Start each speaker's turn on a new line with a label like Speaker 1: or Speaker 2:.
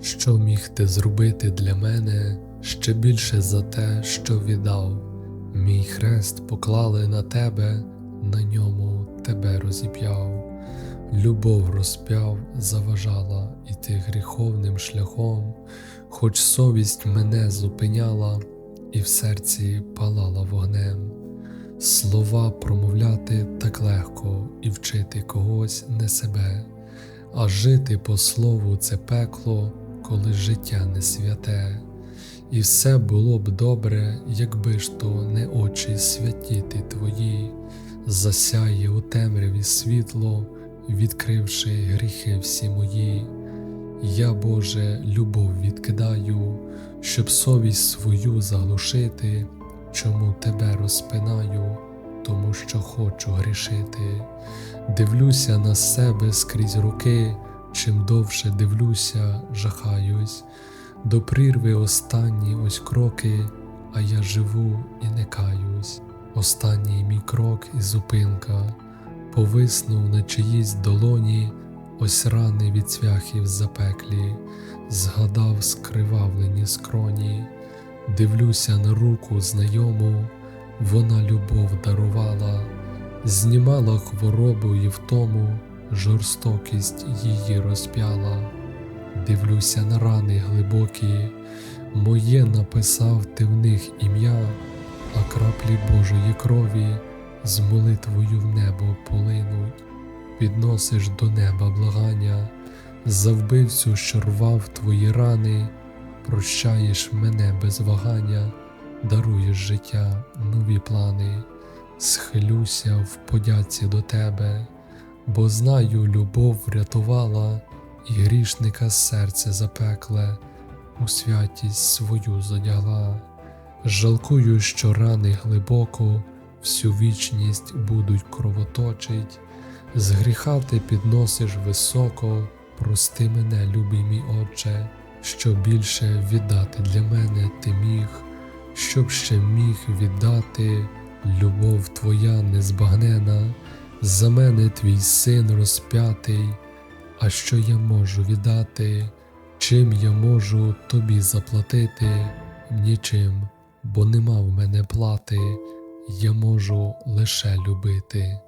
Speaker 1: Що міг ти зробити для мене ще більше за те, що віддав? Мій хрест поклали на тебе, на ньому тебе розіп'яв. Любов розп'яв, заважала іти гріховним шляхом, хоч совість мене зупиняла і в серці палала вогнем. Слова промовляти так легко і вчити когось не себе, а жити по слову це пекло, коли життя не святе. І все було б добре, якби ж то не очі святі ти твої, засяє у темряві світло, відкривши гріхи всі мої. Я, Боже, любов відкидаю, щоб совість свою заглушити, чому тебе розпинаю, тому що хочу грішити. Дивлюся на себе скрізь руки, чим довше дивлюся, жахаюсь, до прірви останні ось кроки, а я живу і не каюсь. Останній мій крок і зупинка. Повиснув на чиїсь долоні, ось рани від цвяхів запеклі, згадав скривавлені скроні, дивлюся на руку знайому, вона любов дарувала, знімала хворобу і втому, жорстокість її розп'яла. Дивлюся на рани глибокі, моє написав ти в них ім'я, а краплі Божої крові з молитвою в небо полинуть, підносиш до неба благання, за вбивцю, що рвав твої рани, прощаєш мене без вагання, даруєш життя, нові плани, схилюся в подяці до тебе, бо знаю, любов врятувала і грішника серце запекле, у святість свою задягла. Жалкую, що рани глибоко всю вічність будуть кровоточить, з гріха ти підносиш високо, прости мене, любий мій Отче, що більше віддати для мене ти міг, щоб ще міг віддати любов твоя незбагнена, за мене твій син розп'ятий, а що я можу віддати, чим я можу тобі заплатити, нічим, бо нема в мене плати, я можу лише любити.